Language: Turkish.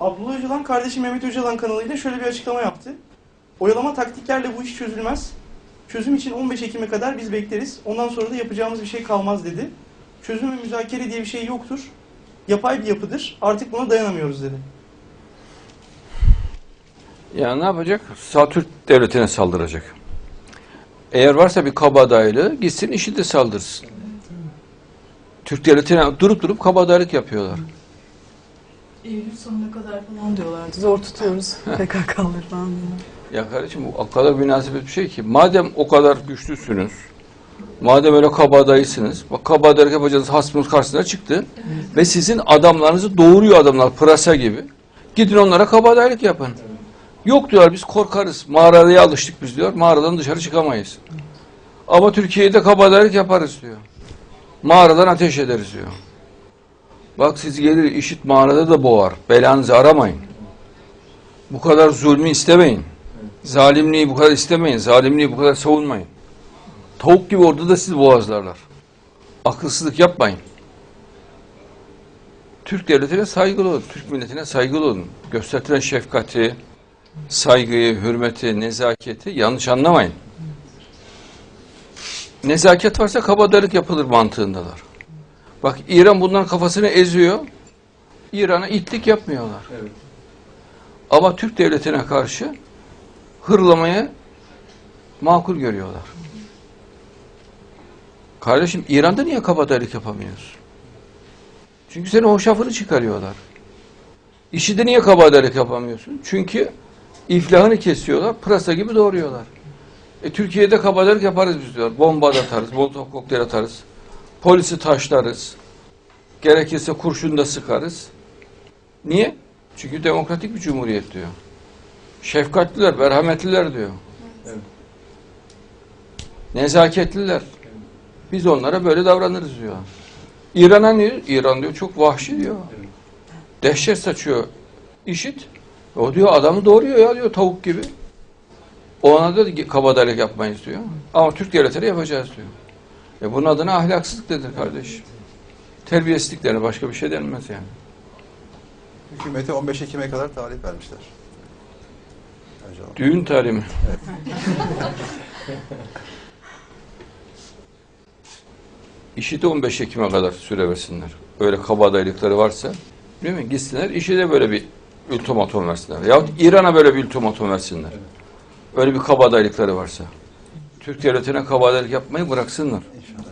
Abdullah Öcalan kardeşi Mehmet Öcalan kanalıyla şöyle bir açıklama yaptı. Oyalama taktiklerle bu iş çözülmez. Çözüm için 15 Ekim'e kadar biz bekleriz. Ondan sonra da yapacağımız bir şey kalmaz dedi. Çözüm ve müzakere diye bir şey yoktur. Yapay bir yapıdır. Artık buna dayanamıyoruz dedi. Ya ne yapacak? Sağ Türk devletine saldıracak. Eğer varsa bir kabadayılığı gitsin işi de saldırsın. Türk devletine durup durup kabadayılık yapıyorlar. Eylül sonuna kadar falan diyorlardı. Zor tutuyoruz PKK'ları falan diyorlar. Ya kardeşim bu o kadar münasebet bir şey ki. Madem o kadar güçlüsünüz, madem öyle kabadayısınız, bak kabadayılık yapacağınız hasmınız karşısına çıktı ve sizin adamlarınızı doğuruyor adamlar pırasa gibi. Gidin onlara kabadayılık yapın. Yok diyorlar biz korkarız. Mağaraya alıştık biz diyor. Mağaradan dışarı çıkamayız. Ama Türkiye'de kabadayılık yaparız diyor. Mağaradan ateş ederiz diyor. Bak siz gelir işit mağarada da boğar. Belanızı aramayın. Bu kadar zulmü istemeyin. Zalimliği bu kadar istemeyin. Zalimliği bu kadar savunmayın. Tavuk gibi orada da sizi boğazlarlar. Akılsızlık yapmayın. Türk devletine saygılı olun. Türk milletine saygılı olun. Gösterilen şefkati, saygıyı, hürmeti, nezaketi yanlış anlamayın. Nezaket varsa kabadayılık yapılır mantığındalar. Bak İran bunların kafasını eziyor. İran'a itlik yapmıyorlar. Ama Türk devletine karşı hırlamayı makul görüyorlar. Kardeşim İran'da niye kabadayılık yapamıyorsun? Çünkü senin hoşafını çıkarıyorlar. İşi niye kabadayılık yapamıyorsun? Çünkü iflahını kesiyorlar, pırasa gibi doğruyorlar. E, Türkiye'de kabadayılık yaparız biz diyor. Bomba atarız, molotov kokteyl atarız. Polisi taşlarız. Gerekirse kurşun da sıkarız. Niye? Çünkü demokratik bir cumhuriyet diyor. Şefkatliler, merhametliler diyor. Nezaketliler. Biz onlara böyle davranırız diyor. İran'a ne? İran diyor çok vahşi diyor. Dehşet saçıyor. İşit. O diyor adamı doğuruyor ya diyor tavuk gibi. Ona da kabadayılık yapmayız diyor. Ama Türk devletleri yapacağız diyor. E bunun adına ahlaksızlık denir kardeş. Terbiyesizlik denir. Başka bir şey denmez yani. Hükümete 15 Ekim'e kadar tarih vermişler. Öcalan. Düğün tarihi mi? İşi de 15 Ekim'e kadar süre versinler. Öyle kabadayılıkları varsa değil mi? Gitsinler işi de böyle bir ultimatum versinler. Yahut İran'a böyle bir ultimatum versinler. Öyle bir kabadayılıkları varsa. Türk devletine kabadelik yapmayı bıraksınlar. İnşallah.